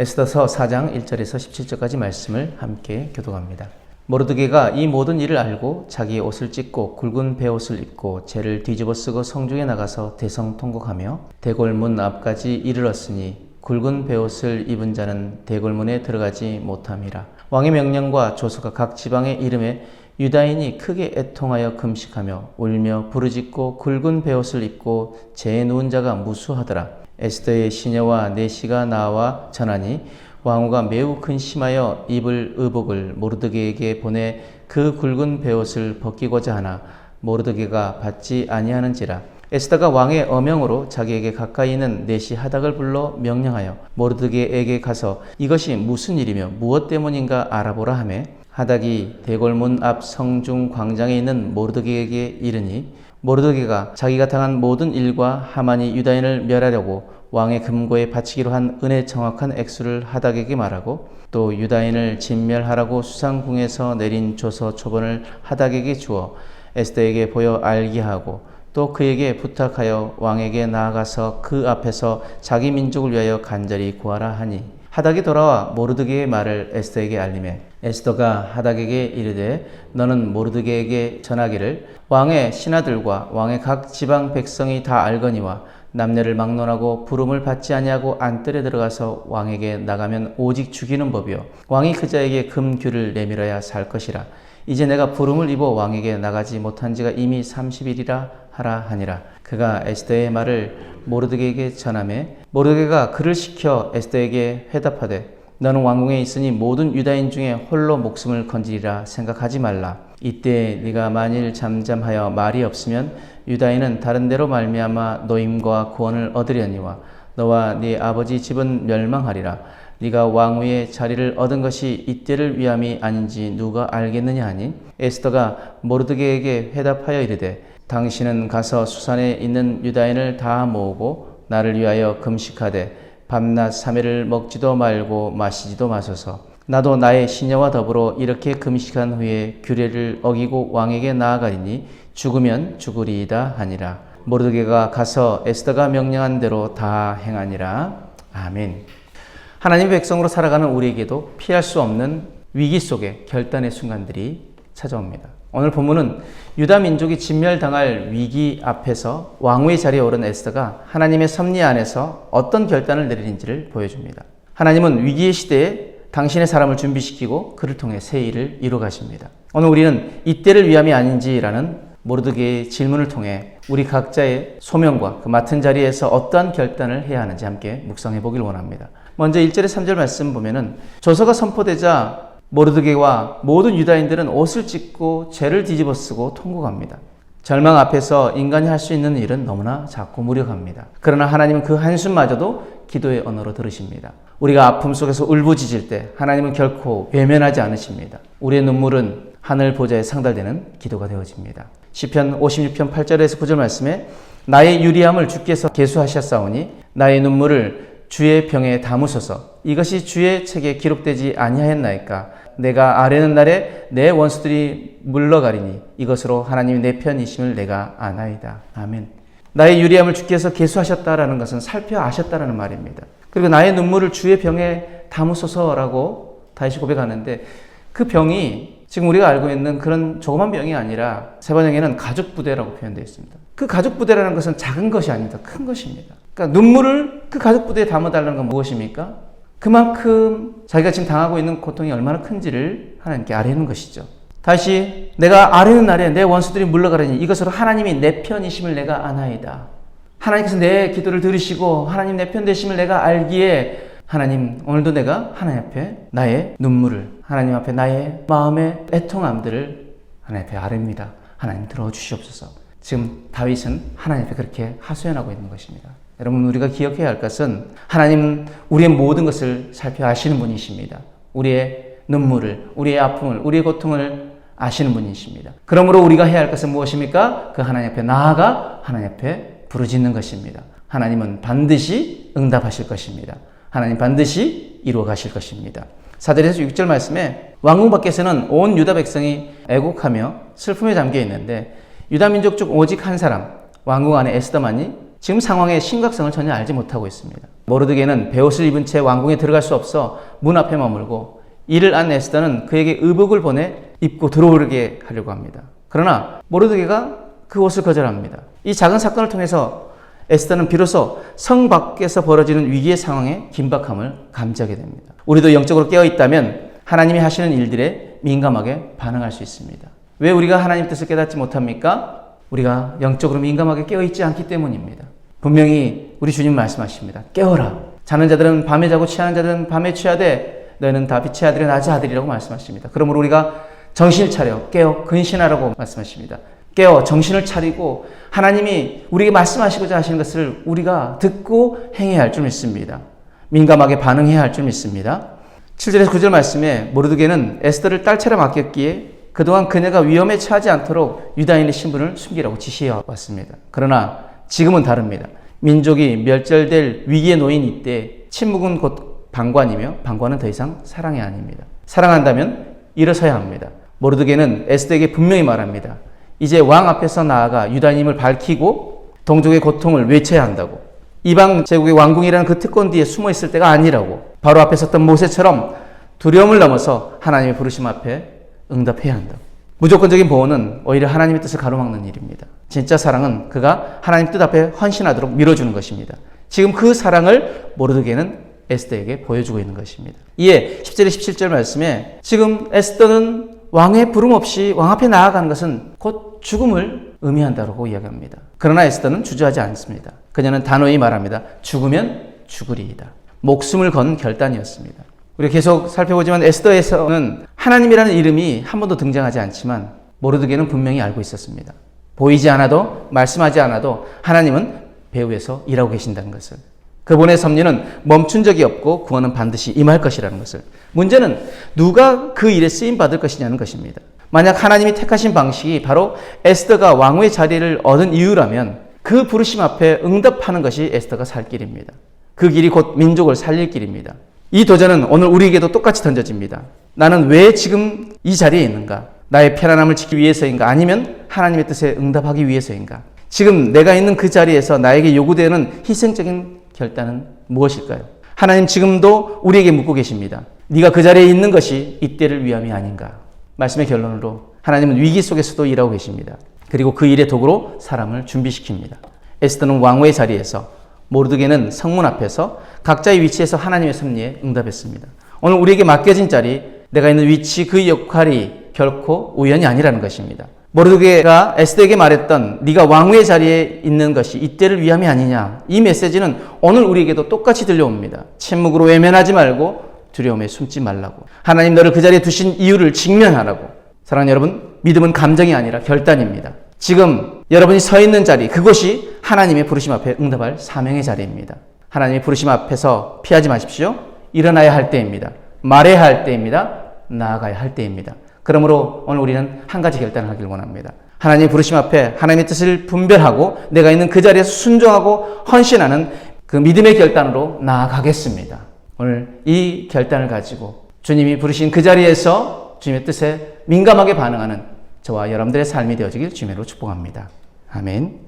에스더서 4장 1절에서 17절까지 말씀을 함께 교독합니다. 모르드게가 이 모든 일을 알고 자기의 옷을 찢고 굵은 베옷을 입고 재를 뒤집어 쓰고 성중에 나가서 대성통곡하며 대골문 앞까지 이르렀으니 굵은 베옷을 입은 자는 대골문에 들어가지 못함이라. 왕의 명령과 조서가 각 지방의 이름에 유다인이 크게 애통하여 금식하며 울며 부르짖고 굵은 베옷을 입고 재에 누운 자가 무수하더라. 에스더의 시녀와 내시가 나와 전하니 왕후가 매우 근심하여 입을 의복을 모르드게에게 보내 그 굵은 베옷을 벗기고자 하나 모르드게가 받지 아니하는지라 에스더가 왕의 어명으로 자기에게 가까이 있는 내시 하닥을 불러 명령하여 모르드게에게 가서 이것이 무슨 일이며 무엇 때문인가 알아보라 하매 하닥이 대골문 앞 성중 광장에 있는 모르드게에게 이르니 모르드게가 자기가 당한 모든 일과 하만이 유다인을 멸하려고 왕의 금고에 바치기로 한 은혜 정확한 액수를 하닥에게 말하고 또 유다인을 진멸하라고 수상궁에서 내린 조서 초본을 하닥에게 주어 에스더에게 보여 알게 하고 또 그에게 부탁하여 왕에게 나아가서 그 앞에서 자기 민족을 위하여 간절히 구하라 하니 하닥이 돌아와 모르드게의 말을 에스더에게 알림해 에스더가 하닥에게 이르되 너는 모르드게에게 전하기를 왕의 신하들과 왕의 각 지방 백성이 다 알거니와 남녀를 막론하고 부름을 받지 아니하고 안뜰에 들어가서 왕에게 나가면 오직 죽이는 법이요. 왕이 그자에게 금규를 내밀어야 살 것이라 이제 내가 부름을 입어 왕에게 나가지 못한 지가 이미 30일이라 하라 하니라. 그가 에스더의 말을 모르드게에게 전하매 모르드게가 그를 시켜 에스더에게 회답하되 너는 왕궁에 있으니 모든 유다인 중에 홀로 목숨을 건지리라 생각하지 말라. 이때 네가 만일 잠잠하여 말이 없으면 유다인은 다른 데로 말미암아 노임과 구원을 얻으려니와 너와 네 아버지 집은 멸망하리라 네가 왕위의 자리를 얻은 것이 이때를 위함이 아닌지 누가 알겠느냐 하니? 에스더가 모르드게에게 회답하여 이르되 당신은 가서 수산에 있는 유다인을 다 모으고 나를 위하여 금식하되 밤낮 3일을 먹지도 말고 마시지도 마소서. 나도 나의 시녀와 더불어 이렇게 금식한 후에 규례를 어기고 왕에게 나아가리니 죽으면 죽으리이다 하니라. 모르드게가 가서 에스더가 명령한 대로 다 행하니라. 아멘 하나님 백성으로 살아가는 우리에게도 피할 수 없는 위기 속에 결단의 순간들이 찾아옵니다. 오늘 본문은 유다 민족이 진멸당할 위기 앞에서 왕후의 자리에 오른 에스더가 하나님의 섭리 안에서 어떤 결단을 내리는지를 보여줍니다. 하나님은 위기의 시대에 당신의 사람을 준비시키고 그를 통해 새 일을 이루 가십니다. 오늘 우리는 이때를 위함이 아닌지라는 모르드게의 질문을 통해 우리 각자의 소명과 그 맡은 자리에서 어떠한 결단을 해야 하는지 함께 묵상해 보길 원합니다. 먼저 1절의 3절 말씀 보면은 조서가 선포되자 모르드게와 모든 유다인들은 옷을 찢고 죄를 뒤집어 쓰고 통곡합니다. 절망 앞에서 인간이 할 수 있는 일은 너무나 작고 무력합니다. 그러나 하나님은 그 한숨마저도 기도의 언어로 들으십니다. 우리가 아픔 속에서 울부짖을 때 하나님은 결코 외면하지 않으십니다. 우리의 눈물은 하늘 보좌에 상달되는 기도가 되어집니다. 시편 56편 8절에서 9절 말씀에 나의 유리함을 주께서 계수하셨사오니 나의 눈물을 주의 병에 담으소서. 이것이 주의 책에 기록되지 아니하였나이까? 내가 아뢰는 날에 내 원수들이 물러가리니 이것으로 하나님이 내 편이심을 내가 아나이다. 아멘. 나의 유리함을 주께서 계수하셨다라는 것은 살펴 아셨다라는 말입니다. 그리고 나의 눈물을 주의 병에 담으소서라고 다시 고백하는데 그 병이 지금 우리가 알고 있는 그런 조그만 병이 아니라 세번역에는 가족 부대라고 표현되어 있습니다. 그 가족 부대라는 것은 작은 것이 아닙니다. 큰 것입니다. 그러니까 눈물을 그 가족 부대에 담아달라는 건 무엇입니까? 그만큼 자기가 지금 당하고 있는 고통이 얼마나 큰지를 하나님께 아뢰는 것이죠. 다시 내가 아뢰는 날에 내 원수들이 물러가려니 이것으로 하나님이 내 편이심을 내가 아나이다. 하나님께서 내 기도를 들으시고 하나님 내 편 되심을 내가 알기에 하나님 오늘도 내가 하나님 앞에 나의 눈물을 하나님 앞에 나의 마음의 애통함들을 하나님 앞에 아릅니다. 하나님 들어주시옵소서. 지금 다윗은 하나님 앞에 그렇게 하소연하고 있는 것입니다. 여러분 우리가 기억해야 할 것은 하나님 우리의 모든 것을 살펴 아시는 분이십니다. 우리의 눈물을, 우리의 아픔을, 우리의 고통을 아시는 분이십니다. 그러므로 우리가 해야 할 것은 무엇입니까? 그 하나님 앞에 나아가 하나님 앞에 부르짖는 것입니다. 하나님은 반드시 응답하실 것입니다. 하나님 반드시 이루어 가실 것입니다. 사절에서 6절 말씀에 왕궁 밖에서는 온 유다 백성이 애곡하며 슬픔에 잠겨 있는데 유다 민족 중 오직 한 사람 왕궁 안에 에스더만이 지금 상황의 심각성을 전혀 알지 못하고 있습니다. 모르드게는 베옷을 입은 채 왕궁에 들어갈 수 없어 문 앞에 머물고 이를 안 에스더는 그에게 의복을 보내 입고 들어오게 하려고 합니다. 그러나 모르드게가 그 옷을 거절합니다. 이 작은 사건을 통해서 에스더는 비로소 성 밖에서 벌어지는 위기의 상황의 긴박함을 감지하게 됩니다. 우리도 영적으로 깨어 있다면 하나님이 하시는 일들에 민감하게 반응할 수 있습니다. 왜 우리가 하나님 뜻을 깨닫지 못합니까? 우리가 영적으로 민감하게 깨어 있지 않기 때문입니다. 분명히 우리 주님 말씀하십니다. 깨어라. 자는 자들은 밤에 자고 취하는 자들은 밤에 취하되 너희는 다 빛의 아들이 낮의 아들이라고 말씀하십니다. 그러므로 우리가 정신을 차려 깨어 근신하라고 말씀하십니다. 깨어 정신을 차리고 하나님이 우리에게 말씀하시고자 하시는 것을 우리가 듣고 행해야 할 줄 믿습니다. 민감하게 반응해야 할 줄 믿습니다. 7절에서 9절 말씀에 모르드게는 에스더를 딸처럼 아꼈기에 그동안 그녀가 위험에 처하지 않도록 유다인의 신분을 숨기라고 지시해 왔습니다. 그러나 지금은 다릅니다. 민족이 멸절될 위기에 놓인 이때 침묵은 곧 방관이며 방관은 더 이상 사랑이 아닙니다. 사랑한다면 일어서야 합니다. 모르드게는 에스더에게 분명히 말합니다. 이제 왕 앞에서 나아가 유다님을 밝히고 동족의 고통을 외쳐야 한다고. 이방 제국의 왕궁이라는 그 특권 뒤에 숨어 있을 때가 아니라고. 바로 앞에 섰던 모세처럼 두려움을 넘어서 하나님의 부르심 앞에 응답해야 한다고. 무조건적인 보호는 오히려 하나님의 뜻을 가로막는 일입니다. 진짜 사랑은 그가 하나님 뜻 앞에 헌신하도록 밀어주는 것입니다. 지금 그 사랑을 모르드게는 에스더에게 보여주고 있는 것입니다. 이에 10절에 17절 말씀에 지금 에스더는 왕의 부름 없이 왕 앞에 나아가는 것은 곧 죽음을 의미한다고 이야기합니다. 그러나 에스더는 주저하지 않습니다. 그녀는 단호히 말합니다. 죽으면 죽으리이다. 목숨을 건 결단이었습니다. 우리가 계속 살펴보지만 에스더에서는 하나님이라는 이름이 한 번도 등장하지 않지만 모르드게는 분명히 알고 있었습니다. 보이지 않아도 말씀하지 않아도 하나님은 배후에서 일하고 계신다는 것을. 그분의 섭리는 멈춘 적이 없고 구원은 반드시 임할 것이라는 것을. 문제는 누가 그 일에 쓰임 받을 것이냐는 것입니다. 만약 하나님이 택하신 방식이 바로 에스더가 왕후의 자리를 얻은 이유라면 그 부르심 앞에 응답하는 것이 에스더가 살 길입니다. 그 길이 곧 민족을 살릴 길입니다. 이 도전은 오늘 우리에게도 똑같이 던져집니다. 나는 왜 지금 이 자리에 있는가? 나의 편안함을 지키기 위해서인가? 아니면 하나님의 뜻에 응답하기 위해서인가? 지금 내가 있는 그 자리에서 나에게 요구되는 희생적인 결단은 무엇일까요? 하나님 지금도 우리에게 묻고 계십니다. 네가 그 자리에 있는 것이 이때를 위함이 아닌가? 말씀의 결론으로 하나님은 위기 속에서도 일하고 계십니다. 그리고 그 일의 도구로 사람을 준비시킵니다. 에스더는 왕후의 자리에서 모르드게는 성문 앞에서 각자의 위치에서 하나님의 섭리에 응답했습니다. 오늘 우리에게 맡겨진 자리, 내가 있는 위치 그 역할이 결코 우연이 아니라는 것입니다. 모르드게가 에스더에게 말했던 네가 왕후의 자리에 있는 것이 이때를 위함이 아니냐. 이 메시지는 오늘 우리에게도 똑같이 들려옵니다. 침묵으로 외면하지 말고 두려움에 숨지 말라고. 하나님 너를 그 자리에 두신 이유를 직면하라고. 사랑하는 여러분, 믿음은 감정이 아니라 결단입니다. 지금 여러분이 서 있는 자리, 그곳이 하나님의 부르심 앞에 응답할 사명의 자리입니다. 하나님의 부르심 앞에서 피하지 마십시오. 일어나야 할 때입니다. 말해야 할 때입니다. 나아가야 할 때입니다. 그러므로 오늘 우리는 한 가지 결단을 하길 원합니다. 하나님의 부르심 앞에 하나님의 뜻을 분별하고 내가 있는 그 자리에서 순종하고 헌신하는 그 믿음의 결단으로 나아가겠습니다. 오늘 이 결단을 가지고 주님이 부르신 그 자리에서 주님의 뜻에 민감하게 반응하는 저와 여러분들의 삶이 되어지길 주님으로 축복합니다. 아멘.